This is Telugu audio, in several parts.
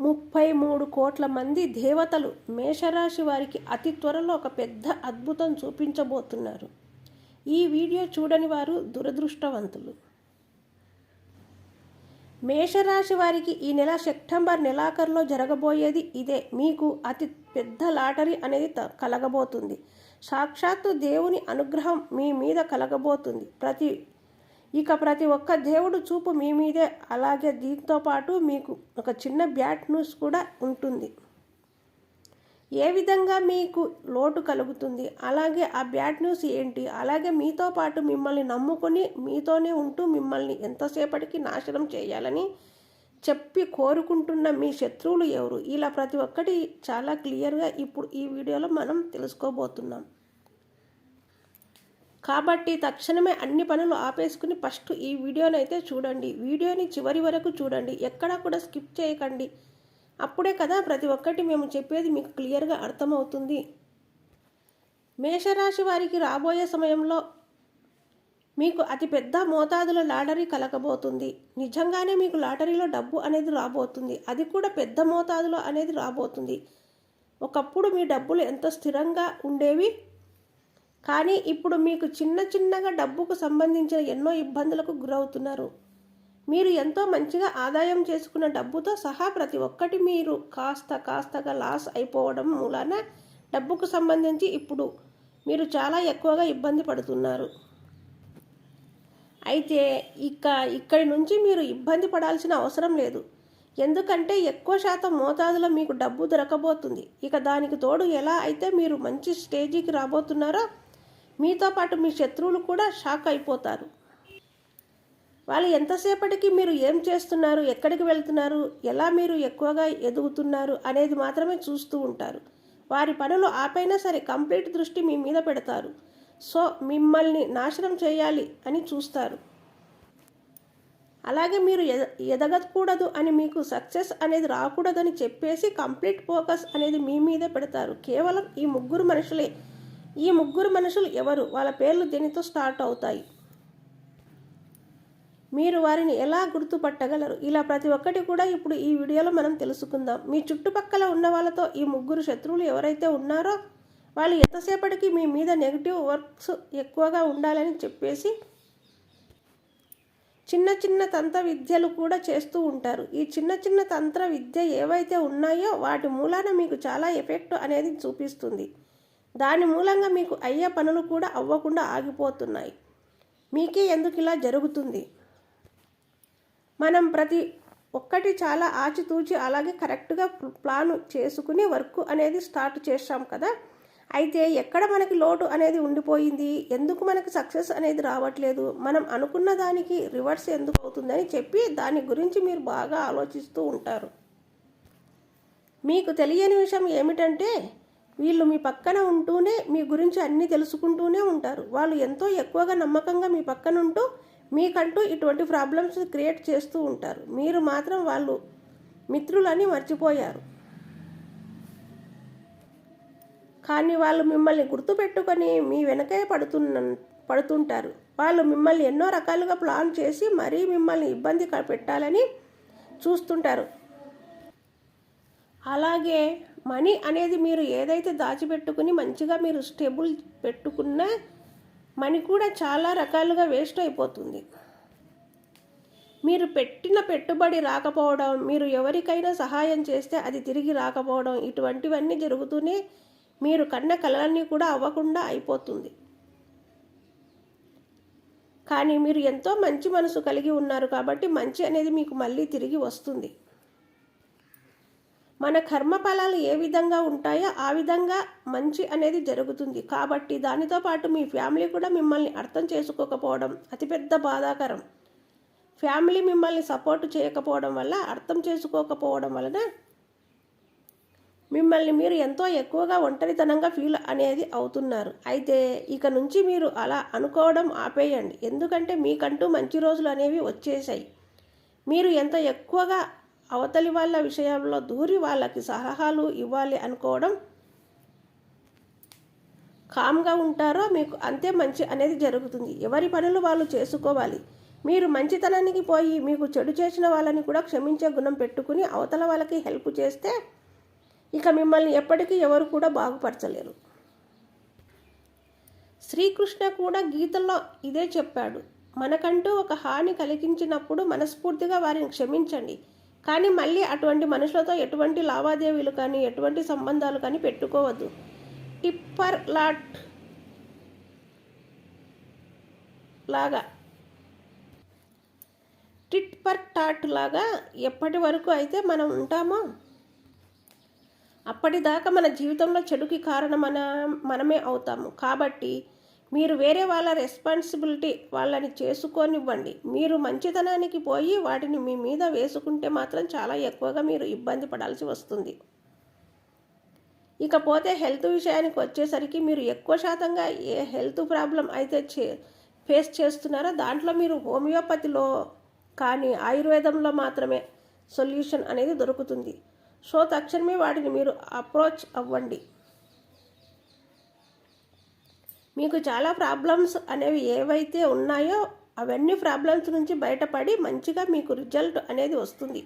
ముప్పై మూడు కోట్ల మంది దేవతలు మేషరాశి వారికి అతి త్వరలో ఒక పెద్ద అద్భుతం చూపించబోతున్నారు. ఈ వీడియో చూడని వారు దురదృష్టవంతులు. మేషరాశి వారికి ఈ నెల సెప్టెంబర్ నెలాఖరులో జరగబోయేది ఇదే. మీకు అతి పెద్ద లాటరీ అనేది త- కలగబోతుంది. సాక్షాత్తు దేవుని అనుగ్రహం మీ మీద కలగబోతుంది. ప్రతి ఇక ప్రతి ఒక్క దేవుడు చూపు మీ మీదే. అలాగే దీంతో పాటు మీకు ఒక చిన్న బ్యాడ్ న్యూస్ కూడా ఉంటుంది. ఏ విధంగా మీకు లోటు కలుగుతుంది? అలాగే ఆ బ్యాడ్ న్యూస్ ఏంటి? అలాగే మీతో పాటు మిమ్మల్ని నమ్ముకొని మీతోనే ఉంటూ మిమ్మల్ని ఎంతసేపటికి నాశనం చేయాలని చెప్పి కోరుకుంటున్న మీ శత్రువులు ఎవరు? ఇలా ప్రతి ఒక్కటి చాలా క్లియర్గా ఇప్పుడు ఈ వీడియోలో మనం తెలుసుకోబోతున్నాం. కాబట్టి తక్షణమే అన్ని పనులు ఆపేసుకుని ఫస్ట్ ఈ వీడియోని అయితే చూడండి. వీడియోని చివరి వరకు చూడండి. ఎక్కడా కూడా స్కిప్ చేయకండి. అప్పుడే కదా ప్రతి ఒక్కటి మేము చెప్పేది మీకు క్లియర్గా అర్థమవుతుంది. మేషరాశి వారికి రాబోయే సమయంలో మీకు అతి పెద్ద మోతాదులో లాటరీ కలగబోతుంది. నిజంగానే మీకు లాటరీలో డబ్బు అనేది రాబోతుంది. అది కూడా పెద్ద మోతాదులో అనేది రాబోతుంది. ఒకప్పుడు మీ డబ్బులు ఎంత స్థిరంగా ఉండేవి? కానీ ఇప్పుడు మీకు చిన్న చిన్నగా డబ్బుకు సంబంధించిన ఎన్నో ఇబ్బందులకు గురవుతున్నారు. మీరు ఎంతో మంచిగా ఆదాయం చేసుకున్న డబ్బుతో సహా ప్రతి ఒక్కటి మీరు కాస్త కాస్తగా లాస్ అయిపోవడం మూలాన డబ్బుకు సంబంధించి ఇప్పుడు మీరు చాలా ఎక్కువగా ఇబ్బంది పడుతున్నారు. అయితే ఇక ఇక్కడి నుంచి మీరు ఇబ్బంది పడాల్సిన అవసరం లేదు. ఎందుకంటే ఎక్కువ శాతం మోతాదులో మీకు డబ్బు దొరకబోతుంది. ఇక దానికి తోడు ఎలా అయితే మీరు మంచి స్టేజీకి రాబోతున్నారో మీతో పాటు మీ శత్రువులు కూడా షాక్ అయిపోతారు. వాళ్ళు ఎంతసేపటికి మీరు ఏం చేస్తున్నారు ఎక్కడికి వెళ్తున్నారు ఎలా మీరు ఎక్కువగా ఎదుగుతున్నారు అనేది మాత్రమే చూస్తూ ఉంటారు. వారి పనులు ఆపైనా సరే కంప్లీట్ దృష్టి మీ మీద పెడతారు. సో మిమ్మల్ని నాశనం చేయాలి అని చూస్తారు. అలాగే మీరు ఎద ఎదగకూడదు అని మీకు సక్సెస్ అనేది రాకూడదని చెప్పేసి కంప్లీట్ ఫోకస్ అనేది మీ మీదే పెడతారు. కేవలం ఈ ముగ్గురు మనుషులే. ఈ ముగ్గురు మనుషులు ఎవరు? వాళ్ళ పేర్లు దేనితో స్టార్ట్ అవుతాయి? మీరు వారిని ఎలా గుర్తుపట్టగలరు? ఇలా ప్రతి ఒక్కటి కూడా ఇప్పుడు ఈ వీడియోలో మనం తెలుసుకుందాం. మీ చుట్టుపక్కల ఉన్న వాళ్ళతో ఈ ముగ్గురు శత్రువులు ఎవరైతే ఉన్నారో వాళ్ళు ఎంతసేపటికి మీ మీద నెగిటివ్ వర్క్స్ ఎక్కువగా ఉండాలని చెప్పేసి చిన్న చిన్న తంత్ర విద్యలు కూడా చేస్తూ ఉంటారు. ఈ చిన్న చిన్న తంత్ర విద్య ఏవైతే ఉన్నాయో వాటి మూలాన మీకు చాలా ఎఫెక్ట్ అనేది చూపిస్తుంది. దాని మూలంగా మీకు అయ్యే పనులు కూడా అవ్వకుండా ఆగిపోతున్నాయి. మీకే ఎందుకు ఇలా జరుగుతుంది? మనం ప్రతి ఒక్కటి చాలా ఆచితూచి అలాగే కరెక్ట్గా ప్లాన్ చేసుకుని వర్క్ అనేది స్టార్ట్ చేస్తాం కదా? అయితే ఎక్కడ మనకి లోటు అనేది ఉండిపోయింది? ఎందుకు మనకి సక్సెస్ అనేది రావట్లేదు? మనం అనుకున్న దానికి రివర్స్ ఎందుకు అవుతుందని చెప్పి దాని గురించి మీరు బాగా ఆలోచిస్తూ ఉంటారు. మీకు తెలియని విషయం ఏమిటంటే వీళ్ళు మీ పక్కన ఉంటూనే మీ గురించి అన్నీ తెలుసుకుంటూనే ఉంటారు. వాళ్ళు ఎంతో ఎక్కువగా నమ్మకంగా మీ పక్కన ఉంటూ మీకంటూ ఇటువంటి ప్రాబ్లమ్స్ క్రియేట్ చేస్తూ ఉంటారు. మీరు మాత్రం వాళ్ళు మిత్రులని మర్చిపోయారు. కానీ వాళ్ళు మిమ్మల్ని గుర్తుపెట్టుకొని మీ వెనకే పడుతున్న పడుతుంటారు. వాళ్ళు మిమ్మల్ని ఎన్నో రకాలుగా ప్లాన్ చేసి మరీ మిమ్మల్ని ఇబ్బంది పెట్టాలని చూస్తుంటారు. అలాగే మనీ అనేది మీరు ఏదైతే దాచిపెట్టుకుని మంచిగా మీరు స్టేబుల్ పెట్టుకున్న మనీ కూడా చాలా రకాలుగా వేస్ట్ అయిపోతుంది. మీరు పెట్టిన పెట్టుబడి రాకపోవడం మీరు ఎవరికైనా సహాయం చేస్తే అది తిరిగి రాకపోవడం ఇటువంటివన్నీ జరుగుతూనే మీరు కన్న కలలన్నీ కూడా అవ్వకుండా అయిపోతుంది. కానీ మీరు ఎంతో మంచి మనసు కలిగి ఉన్నారు కాబట్టి మంచి అనేది మీకు మళ్ళీ తిరిగి వస్తుంది. మన కర్మ ఫలాలు ఏ విధంగా ఉంటాయో ఆ విధంగా మంచి అనేది జరుగుతుంది. కాబట్టి దానితో పాటు మీ ఫ్యామిలీ కూడా మిమ్మల్ని అర్థం చేసుకోకపోవడం అతిపెద్ద బాధాకరం. ఫ్యామిలీ మిమ్మల్ని సపోర్ట్ చేయకపోవడం వల్ల అర్థం చేసుకోకపోవడం వలన మిమ్మల్ని మీరు ఎంతో ఎక్కువగా ఒంటరితనంగా ఫీల్ అనేది అవుతున్నారు. అయితే ఇక నుంచి మీరు అలా అనుకోవడం ఆపేయండి. ఎందుకంటే మీకంటూ మంచి రోజులు అనేవి వచ్చేసాయి. మీరు ఎంత ఎక్కువగా అవతలి వాళ్ళ విషయంలో దూరి వాళ్ళకి సలహాలు ఇవ్వాలి అనుకోవడం కామ్గా ఉంటారో మీకు అంతే మంచి అనేది జరుగుతుంది. ఎవరి పనులు వాళ్ళు చేసుకోవాలి. మీరు మంచితనానికి పోయి మీకు చెడు చేసిన వాళ్ళని కూడా క్షమించే గుణం పెట్టుకుని అవతల వాళ్ళకి హెల్ప్ చేస్తే ఇక మిమ్మల్ని ఎప్పటికీ ఎవరు కూడా బాగుపరచలేరు. శ్రీకృష్ణ కూడా గీతల్లో ఇదే చెప్పాడు. మనకంటూ ఒక హాని కలిగించినప్పుడు మనస్ఫూర్తిగా వారిని క్షమించండి. కానీ మళ్ళీ అటువంటి మనుషులతో ఎటువంటి లావాదేవీలు కానీ ఎటువంటి సంబంధాలు కానీ పెట్టుకోవద్దు. టిప్పర్ లాట్ లాగా. టిట్ పర్ టాట్ లాగా ఎప్పటి వరకు అయితే మనం ఉంటామో అప్పటిదాకా మన జీవితంలో చెడుకి కారణం మన మనమే అవుతాము. కాబట్టి మీరు వేరే వాళ్ళ రెస్పాన్సిబిలిటీ వాళ్ళని చేసుకోనివ్వండి. మీరు మంచితనానికి పోయి వాటిని మీ మీద వేసుకుంటే మాత్రం చాలా ఎక్కువగా మీరు ఇబ్బంది పడాల్సి వస్తుంది. ఇకపోతే హెల్త్ విషయానికి వచ్చేసరికి మీరు ఎక్కువ శాతంగా ఏ హెల్త్ ప్రాబ్లం అయితే చే ఫేస్ చేస్తున్నారో దాంట్లో మీరు హోమియోపతిలో కానీ ఆయుర్వేదంలో మాత్రమే సొల్యూషన్ అనేది దొరుకుతుంది. సో తక్షణమే వాటిని మీరు అప్రోచ్ అవ్వండి. మీకు చాలా ప్రాబ్లమ్స్ అనేవి ఏవైతే ఉన్నాయో అవన్నీ ప్రాబ్లమ్స్ నుంచి బయటపడి మంచిగా మీకు రిజల్ట్ అనేది వస్తుంది.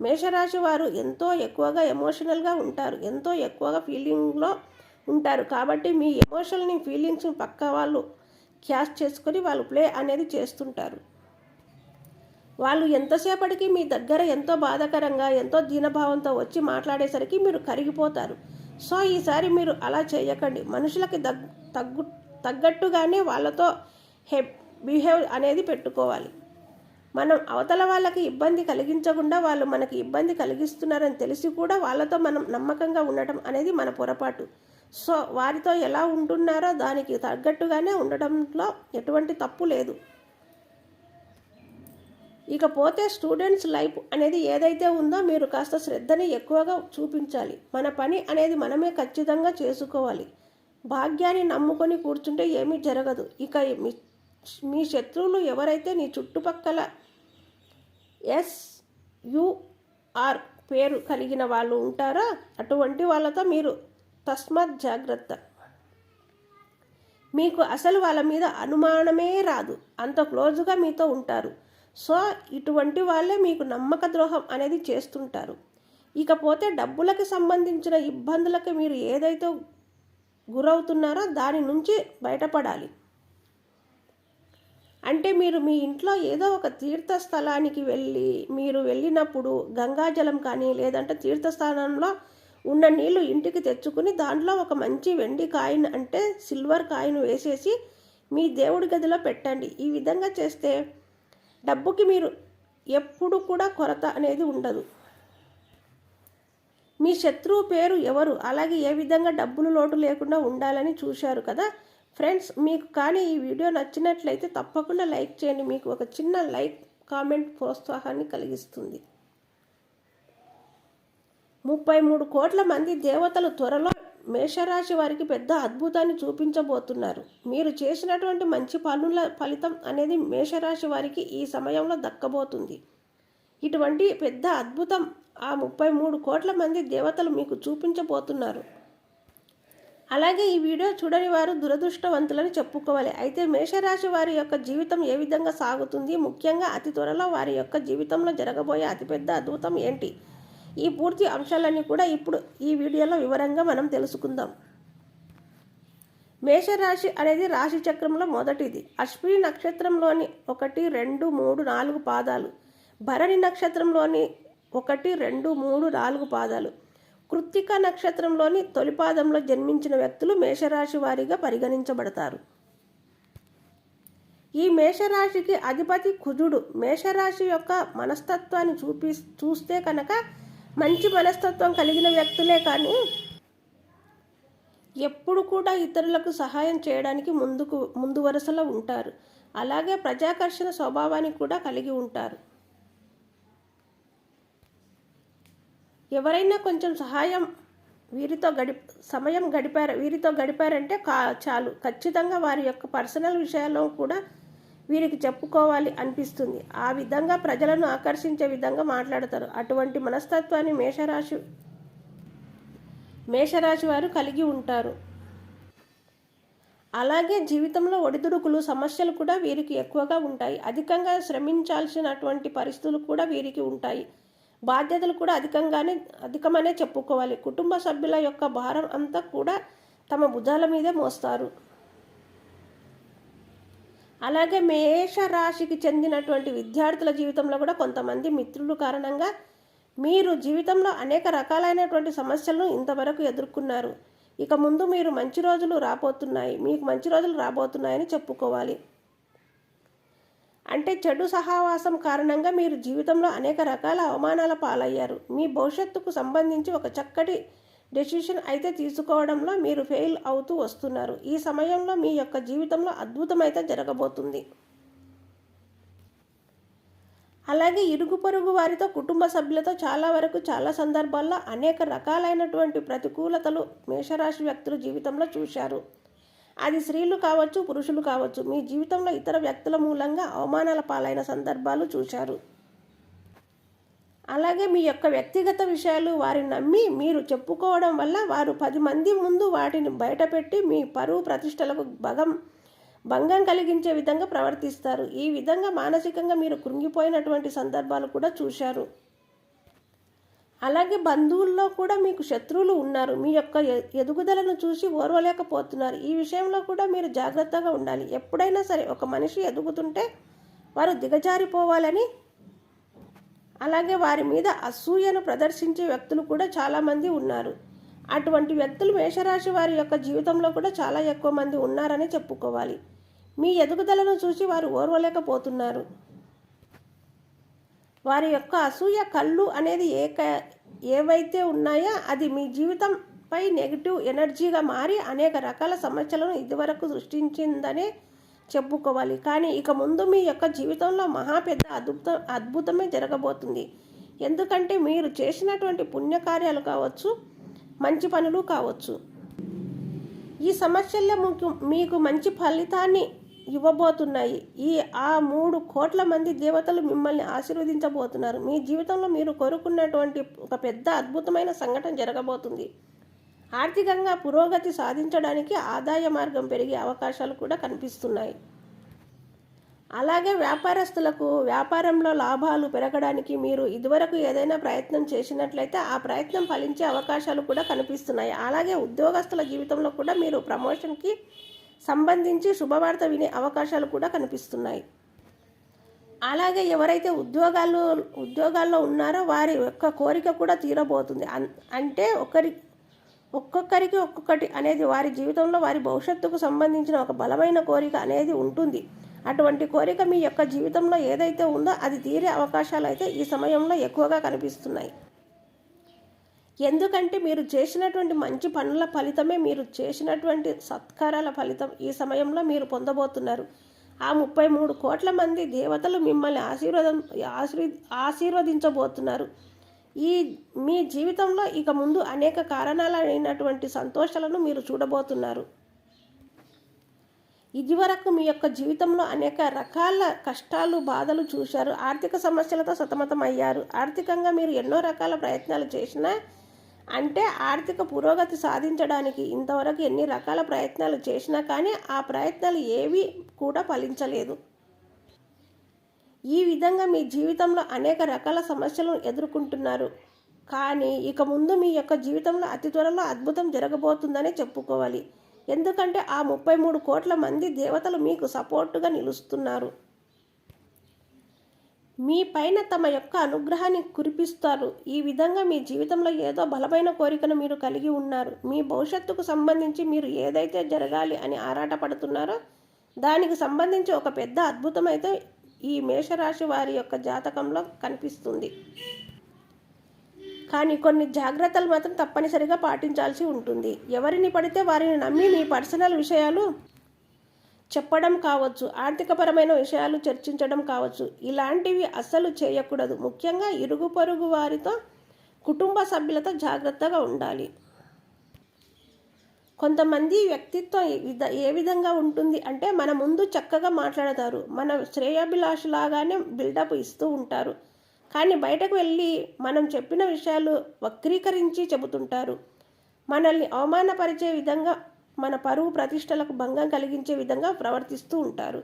మేషరాశి వారు ఎంతో ఎక్కువగా ఎమోషనల్గా ఉంటారు. ఎంతో ఎక్కువగా ఫీలింగ్లో ఉంటారు. కాబట్టి మీ ఎమోషన్ని ఫీలింగ్స్ పక్క వాళ్ళు క్యాష్ చేసుకొని వాళ్ళు ప్లే అనేది చేస్తుంటారు. వాళ్ళు ఎంతసేపటికి మీ దగ్గర ఎంతో బాధాకరంగా ఎంతో దీనభావంతో వచ్చి మాట్లాడేసరికి మీరు కరిగిపోతారు. సో ఈసారి మీరు అలా చేయకండి. మనుషులకి దగ్ తగ్గు తగ్గట్టుగానే వాళ్ళతో హె బిహేవ్ అనేది పెట్టుకోవాలి. మనం అవతల వాళ్ళకి ఇబ్బంది కలిగించకుండా వాళ్ళు మనకి ఇబ్బంది కలిగిస్తున్నారని తెలిసి కూడా వాళ్ళతో మనం నమ్మకంగా ఉండటం అనేది మన పొరపాటు. సో వారితో ఎలా ఉంటున్నారో దానికి తగ్గట్టుగానే ఉండడంలో ఎటువంటి తప్పు లేదు. ఇకపోతే స్టూడెంట్స్ లైఫ్ అనేది ఏదైతే ఉందో మీరు కాస్త శ్రద్ధని ఎక్కువగా చూపించాలి. మన పని అనేది మనమే ఖచ్చితంగా చేసుకోవాలి. భాగ్యాన్ని నమ్ముకొని కూర్చుంటే ఏమీ జరగదు. ఇక మీ మీ శత్రువులు ఎవరైతే నీ చుట్టుపక్కల ఎస్యుఆర్ పేరు కలిగిన వాళ్ళు ఉంటారో అటువంటి వాళ్ళతో మీరు తస్మాత్ జాగ్రత్త. మీకు అసలు వాళ్ళ మీద అనుమానమే రాదు. అంత క్లోజ్గా మీతో ఉంటారు. సో ఇటువంటి వాళ్ళే మీకు నమ్మక ద్రోహం అనేది చేస్తుంటారు. ఇకపోతే డబ్బులకు సంబంధించిన ఇబ్బందులకి మీరు ఏదైతే గురవుతున్నారో దాని నుంచి బయటపడాలి. అంటే మీరు మీ ఇంట్లో ఏదో ఒక తీర్థస్థలానికి వెళ్ళి మీరు వెళ్ళినప్పుడు గంగాజలం కానీ లేదంటే తీర్థస్థానంలో ఉన్న నీళ్ళు ఇంటికి తెచ్చుకుని దాంట్లో ఒక మంచి వెండి కాయిన్ అంటే సిల్వర్ కాయిన్ వేసేసి మీ దేవుడి గదిలో పెట్టండి. ఈ విధంగా చేస్తే డబ్బుకి మీరు ఎప్పుడు కూడా కొరత అనేది ఉండదు. మీ శత్రువు పేరు ఎవరు? అలాగే ఏ విధంగా డబ్బులు లోటు లేకుండా ఉండాలని చూశారు కదా? ఫ్రెండ్స్ మీకు కానీ ఈ వీడియో నచ్చినట్లయితే తప్పకుండా లైక్ చేయండి. మీకు ఒక చిన్న లైక్ కామెంట్ ప్రోత్సాహాన్ని కలిగిస్తుంది. ముప్పై మూడు కోట్ల మంది దేవతలు త్వరలో మేషరాశి వారికి పెద్ద అద్భుతాన్ని చూపించబోతున్నారు. మీరు చేసినటువంటి మంచి పనుల ఫలితం అనేది మేషరాశి వారికి ఈ సమయంలో దక్కబోతుంది. ఇటువంటి పెద్ద అద్భుతం ఆ ముప్పై మూడు కోట్ల మంది దేవతలు మీకు చూపించబోతున్నారు. అలాగే ఈ వీడియో చూడని వారు దురదృష్టవంతులని చెప్పుకోవాలి. అయితే మేషరాశి వారి యొక్క జీవితం ఏ విధంగా సాగుతుంది? ముఖ్యంగా అతి త్వరలో వారి యొక్క జీవితంలో జరగబోయే అతిపెద్ద అద్భుతం ఏంటి? ఈ పూర్తి అంశాలన్నీ కూడా ఇప్పుడు ఈ వీడియోలో వివరంగా మనం తెలుసుకుందాం. మేషరాశి అనేది రాశి చక్రంలో మొదటిది. అశ్విని నక్షత్రంలోని ఒకటి రెండు మూడు నాలుగు పాదాలు. భరణి నక్షత్రంలోని ఒకటి రెండు మూడు నాలుగు పాదాలు. కృత్తిక నక్షత్రంలోని తొలిపాదంలో జన్మించిన వ్యక్తులు మేషరాశి వారిగా పరిగణించబడతారు. ఈ మేషరాశికి అధిపతి కుజుడు. మేషరాశి యొక్క మనస్తత్వాన్ని చూపి చూస్తే కనుక మంచి మనస్తత్వం కలిగిన వ్యక్తులే కానీ ఎప్పుడు కూడా ఇతరులకు సహాయం చేయడానికి ముందుకు ముందు వరుసలో ఉంటారు. అలాగే ప్రజాకర్షణ స్వభావాన్ని కూడా కలిగి ఉంటారు. ఎవరైనా కొంచెం సహాయం వీరితో గడి సమయం గడిపారు వీరితో గడిపారంటే కా చాలు. ఖచ్చితంగా వారి యొక్క పర్సనల్ విషయాల్లో కూడా వీరికి చెప్పుకోవాలి అనిపిస్తుంది. ఆ విధంగా ప్రజలను ఆకర్షించే విధంగా మాట్లాడతారు. అటువంటి మనస్తత్వాన్ని మేషరాశి మేషరాశి వారు కలిగి ఉంటారు. అలాగే జీవితంలో ఒడిదుడుకులు సమస్యలు కూడా వీరికి ఎక్కువగా ఉంటాయి. అధికంగా శ్రమించాల్సినటువంటి పరిస్థితులు కూడా వీరికి ఉంటాయి. బాధ్యతలు కూడా అధికంగానే అధికమనే చెప్పుకోవాలి. కుటుంబ సభ్యుల యొక్క భారం అంతా కూడా తమ భుజాల మీదే మోస్తారు. అలాగే మేష రాశికి చెందినటువంటి విద్యార్థుల జీవితంలో కూడా కొంతమంది మిత్రులు కారణంగా మీరు జీవితంలో అనేక రకాలైనటువంటి సమస్యలను ఇంతవరకు ఎదుర్కొన్నారు. ఇక ముందు మీరు మంచి రోజులు రాబోతున్నాయి. మీకు మంచి రోజులు రాబోతున్నాయని చెప్పుకోవాలి. అంటే చెడు సహవాసం కారణంగా మీరు జీవితంలో అనేక రకాల అవమానాల పాలయ్యారు. మీ భవిష్యత్తుకు సంబంధించి ఒక చక్కటి డెసిషన్ అయితే తీసుకోవడంలో మీరు ఫెయిల్ అవుతూ వస్తున్నారు. ఈ సమయంలో మీ యొక్క జీవితంలో అద్భుతమైతే జరగబోతుంది. అలాగే ఇరుగు పొరుగు వారితో కుటుంబ సభ్యులతో చాలా వరకు చాలా సందర్భాల్లో అనేక రకాలైనటువంటి ప్రతికూలతలు మేషరాశి వ్యక్తులు జీవితంలో చూశారు. అది స్త్రీలు కావచ్చు పురుషులు కావచ్చు మీ జీవితంలో ఇతర వ్యక్తుల మూలంగా అవమానాల పాలైన సందర్భాలు చూశారు. అలాగే మీ యొక్క వ్యక్తిగత విషయాలు వారిని నమ్మి మీరు చెప్పుకోవడం వల్ల వారు పది మంది ముందు వాటిని బయటపెట్టి మీ పరువు ప్రతిష్టలకు భగం భంగం కలిగించే విధంగా ప్రవర్తిస్తారు. ఈ విధంగా మానసికంగా మీరు కృంగిపోయినటువంటి సందర్భాలు కూడా చూశారు. అలాగే బంధువుల్లో కూడా మీకు శత్రువులు ఉన్నారు. మీ యొక్క ఎదుగుదలను చూసి ఓర్వలేకపోతున్నారు. ఈ విషయంలో కూడా మీరు జాగ్రత్తగా ఉండాలి. ఎప్పుడైనా సరే ఒక మనిషి ఎదుగుతుంటే వారు దిగజారిపోవాలని అలాగే వారి మీద అసూయను ప్రదర్శించే వ్యక్తులు కూడా చాలామంది ఉన్నారు. అటువంటి వ్యక్తులు మేషరాశి వారి యొక్క జీవితంలో కూడా చాలా ఎక్కువ మంది ఉన్నారని చెప్పుకోవాలి. మీ ఎదుగుదలను చూసి వారు ఓర్వలేకపోతున్నారు. వారి యొక్క అసూయ కళ్ళు అనేది ఏ ఏవైతే ఉన్నాయో అది మీ జీవితంపై నెగిటివ్ ఎనర్జీగా మారి అనేక రకాల సమస్యలను ఇదివరకు సృష్టించిందనే చెప్పుకోవాలి. కానీ ఇక ముందు మీ యొక్క జీవితంలో మహా పెద్ద అద్భుత అద్భుతమే జరగబోతుంది. ఎందుకంటే మీరు చేసినటువంటి పుణ్యకార్యాలు కావచ్చు మంచి పనులు కావచ్చు. ఈ సమస్యల్లో మీకు మీకు మంచి ఫలితాన్ని ఇవ్వబోతున్నాయి. ఈ ఆ మూడు కోట్ల మంది దేవతలు మిమ్మల్ని ఆశీర్వదించబోతున్నారు. మీ జీవితంలో మీరు కోరుకున్నటువంటి ఒక పెద్ద అద్భుతమైన సంఘటన జరగబోతుంది. ఆర్థికంగా పురోగతి సాధించడానికి ఆదాయ మార్గం పెరిగే అవకాశాలు కూడా కనిపిస్తున్నాయి. అలాగే వ్యాపారస్తులకు వ్యాపారంలో లాభాలు పెరగడానికి మీరు ఇదివరకు ఏదైనా ప్రయత్నం చేసినట్లయితే ఆ ప్రయత్నం ఫలించే అవకాశాలు కూడా కనిపిస్తున్నాయి. అలాగే ఉద్యోగస్తుల జీవితంలో కూడా మీరు ప్రమోషన్కి సంబంధించి శుభవార్త వినే అవకాశాలు కూడా కనిపిస్తున్నాయి. అలాగే ఎవరైతే ఉద్యోగాలు ఉద్యోగాల్లో ఉన్నారో వారి యొక్క కోరిక కూడా తీరబోతుంది. అన్- అంటే ఒకరి ఒక్కొక్కరికి ఒక్కొక్కటి అనేది వారి జీవితంలో వారి భవిష్యత్తుకు సంబంధించిన ఒక బలమైన కోరిక అనేది ఉంటుంది. అటువంటి కోరిక మీ యొక్క జీవితంలో ఏదైతే ఉందో అది తీరే అవకాశాలు అయితే ఈ సమయంలో ఎక్కువగా కనిపిస్తున్నాయి. ఎందుకంటే మీరు చేసినటువంటి మంచి పనుల ఫలితమే మీరు చేసినటువంటి సత్కారాల ఫలితం ఈ సమయంలో మీరు పొందబోతున్నారు. ఆ ముప్పై మూడు కోట్ల మంది దేవతలు మిమ్మల్ని ఆశీర్వదం ఆశీర్ ఆశీర్వదించబోతున్నారు. ఈ మీ జీవితంలో ఇక ముందు అనేక కారణాలైనటువంటి సంతోషాలను మీరు చూడబోతున్నారు. ఇదివరకు మీ యొక్క జీవితంలో అనేక రకాల కష్టాలు బాధలు చూశారు. ఆర్థిక సమస్యలతో సతమతం అయ్యారు ఆర్థికంగా మీరు ఎన్నో రకాల ప్రయత్నాలు చేసినా అంటే ఆర్థిక పురోగతి సాధించడానికి ఇంతవరకు ఎన్ని రకాల ప్రయత్నాలు చేసినా కానీ ఆ ప్రయత్నాలు ఏవి కూడా ఫలించలేదు. ఈ విధంగా మీ జీవితంలో అనేక రకాల సమస్యలను ఎదుర్కొంటున్నారు. కానీ ఇక ముందు మీ యొక్క జీవితంలో అతి త్వరలో అద్భుతం జరగబోతుందని చెప్పుకోవాలి. ఎందుకంటే ఆ ముప్పై మూడు కోట్ల మంది దేవతలు మీకు సపోర్టుగా నిలుస్తున్నారు. మీ పైన తమ యొక్క అనుగ్రహాన్ని కురిపిస్తారు. ఈ విధంగా మీ జీవితంలో ఏదో బలమైన కోరికను మీరు కలిగి ఉన్నారు. మీ భవిష్యత్తుకు సంబంధించి మీరు ఏదైతే జరగాలి అని ఆరాటపడుతున్నారో దానికి సంబంధించి ఒక పెద్ద అద్భుతం అయితే ఈ మేషరాశి వారి యొక్క జాతకంలో కనిపిస్తుంది. కానీ కొన్ని జాగ్రత్తలు మాత్రం తప్పనిసరిగా పాటించాల్సి ఉంటుంది. ఎవరిని పడితే వారిని నమ్మి మీ పర్సనల్ విషయాలు చెప్పడం కావచ్చు ఆర్థికపరమైన విషయాలు చర్చించడం కావచ్చు ఇలాంటివి అస్సలు చేయకూడదు. ముఖ్యంగా ఇరుగు పొరుగు వారితో కుటుంబ సభ్యులతో జాగ్రత్తగా ఉండాలి. కొంతమంది వ్యక్తిత్వం ఏ విధ- ఏ విధంగా ఉంటుంది అంటే మన ముందు చక్కగా మాట్లాడతారు. మన శ్రేయాభిలాషలాగానే బిల్డప్ ఇస్తూ ఉంటారు. కానీ బయటకు వెళ్ళి మనం చెప్పిన విషయాలు వక్రీకరించి చెబుతుంటారు. మనల్ని అవమానపరిచే విధంగా మన పరువు ప్రతిష్టలకు భంగం కలిగించే విధంగా ప్రవర్తిస్తూ ఉంటారు.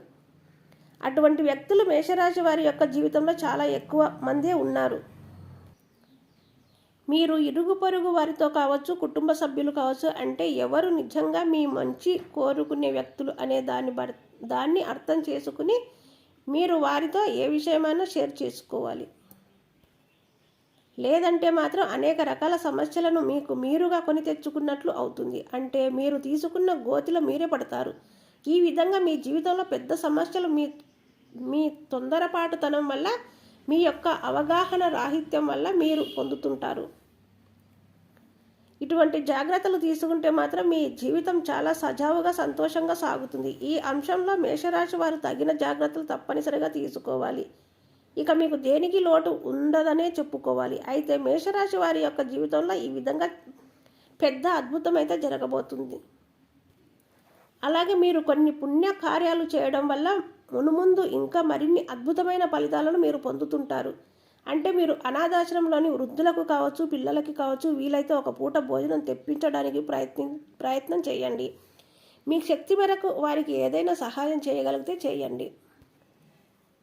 అటువంటి వ్యక్తులు మేషరాశి వారి యొక్క జీవితంలో చాలా ఎక్కువ మందే ఉన్నారు. మీరు ఇరుగు పొరుగు వారితో కావచ్చు కుటుంబ సభ్యులు కావచ్చు అంటే ఎవరు నిజంగా మీ మంచి కోరుకునే వ్యక్తులు అనే దాన్ని దాన్ని అర్థం చేసుకుని మీరు వారితో ఏ విషయమైనా షేర్ చేసుకోవాలి. లేదంటే మాత్రం అనేక రకాల సమస్యలను మీకు మీరుగా కొని తెచ్చుకున్నట్లు అవుతుంది. అంటే మీరు తీసుకున్న గోతిలో మీరే పడతారు. ఈ విధంగా మీ జీవితంలో పెద్ద సమస్యలు మీ మీ తొందరపాటుతనం వల్ల మీ యొక్క అవగాహన రాహిత్యం వల్ల మీరు పొందుతుంటారు. ఇటువంటి జాగ్రత్తలు తీసుకుంటే మాత్రం మీ జీవితం చాలా సజావుగా సంతోషంగా సాగుతుంది. ఈ అంశంలో మేషరాశి వారు తగిన జాగ్రత్తలు తప్పనిసరిగా తీసుకోవాలి. ఇక మీకు దేనికి లోటు ఉండదనే చెప్పుకోవాలి. అయితే మేషరాశి వారి యొక్క జీవితంలో ఈ విధంగా పెద్ద అద్భుతం అయితే జరగబోతుంది. అలాగే మీరు కొన్ని పుణ్య కార్యాలు చేయడం వల్ల మునుముందు ఇంకా మరిన్ని అద్భుతమైన ఫలితాలను మీరు పొందుతుంటారు. అంటే మీరు అనాథాశ్రమంలోని వృద్ధులకు కావచ్చు పిల్లలకి కావచ్చు వీలైతే ఒక పూట భోజనం తెప్పించడానికి ప్రయత్ని ప్రయత్నం చేయండి. మీ శక్తి మేరకు వారికి ఏదైనా సహాయం చేయగలిగితే చేయండి.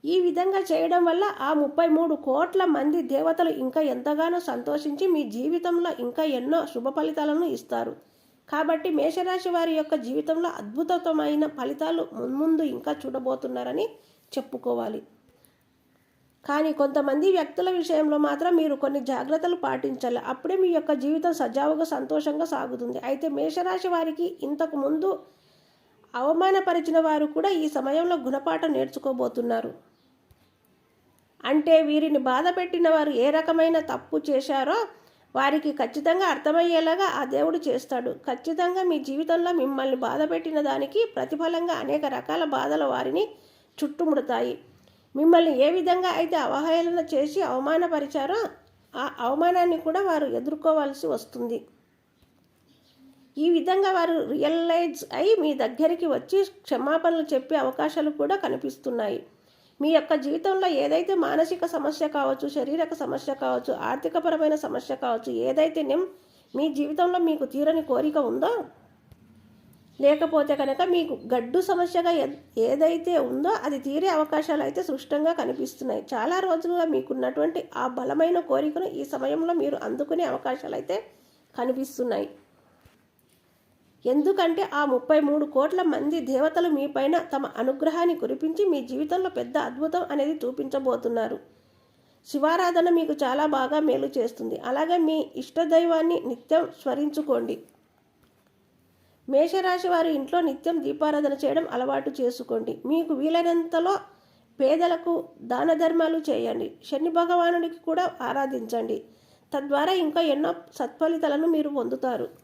ఈ విధంగా చేయడం వల్ల ఆ ముప్పై మూడు కోట్ల మంది దేవతలు ఇంకా ఎంతగానో సంతోషించి మీ జీవితంలో ఇంకా ఎన్నో శుభ ఫలితాలను ఇస్తారు. కాబట్టి మేషరాశి వారి యొక్క జీవితంలో అద్భుతమైన ఫలితాలు మున్ముందు ఇంకా చూడబోతున్నారని చెప్పుకోవాలి. కానీ కొంతమంది వ్యక్తుల విషయంలో మాత్రం మీరు కొన్ని జాగ్రత్తలు పాటించాలి. అప్పుడే మీ యొక్క జీవితం సజావుగా సంతోషంగా సాగుతుంది. అయితే మేషరాశి వారికి ఇంతకు ముందు అవమానపరిచిన వారు కూడా ఈ సమయంలో గుణపాఠం నేర్చుకోబోతున్నారు. అంటే వీరిని బాధ పెట్టిన వారు ఏ రకమైన తప్పు చేశారో వారికి ఖచ్చితంగా అర్థమయ్యేలాగా ఆ దేవుడు చేస్తాడు. ఖచ్చితంగా మీ జీవితంలో మిమ్మల్ని బాధ పెట్టిన దానికి ప్రతిఫలంగా అనేక రకాల బాధలు వారిని చుట్టుముడతాయి. మిమ్మల్ని ఏ విధంగా అయితే అవహేళన చేసి అవమానపరిచారో ఆ అవమానాన్ని కూడా వారు ఎదుర్కోవాల్సి వస్తుంది. ఈ విధంగా వారు రియలైజ్ అయి మీ దగ్గరికి వచ్చి క్షమాపణలు చెప్పే అవకాశాలు కూడా కనిపిస్తున్నాయి. మీ యొక్క జీవితంలో ఏదైతే మానసిక సమస్య కావచ్చు శారీరక సమస్య కావచ్చు ఆర్థికపరమైన సమస్య కావచ్చు ఏదైతే మీ జీవితంలో మీకు తీరని కోరిక ఉందో లేకపోతే కనుక మీకు గడ్డు సమస్యగా ఏదైతే ఉందో అది తీరే అవకాశాలు అయితే స్పష్టంగా కనిపిస్తున్నాయి. చాలా రోజులుగా మీకున్నటువంటి ఆ బలమైన కోరికను ఈ సమయంలో మీరు అందుకునే అవకాశాలు అయితే కనిపిస్తున్నాయి. ఎందుకంటే ఆ ముప్పై మూడు కోట్ల మంది దేవతలు మీపైన తమ అనుగ్రహాన్ని కురిపించి మీ జీవితంలో పెద్ద అద్భుతం అనేది చూపించబోతున్నారు. శివారాధన మీకు చాలా బాగా మేలు చేస్తుంది. అలాగే మీ ఇష్టదైవాన్ని నిత్యం స్మరించుకోండి. మేషరాశి వారి ఇంట్లో నిత్యం దీపారాధన చేయడం అలవాటు చేసుకోండి. మీకు వీలైనంతలో పేదలకు దాన ధర్మాలు చేయండి. శని భగవానుడికి కూడా ఆరాధించండి. తద్వారా ఇంకా ఎన్నో సత్ఫలితాలను మీరు పొందుతారు.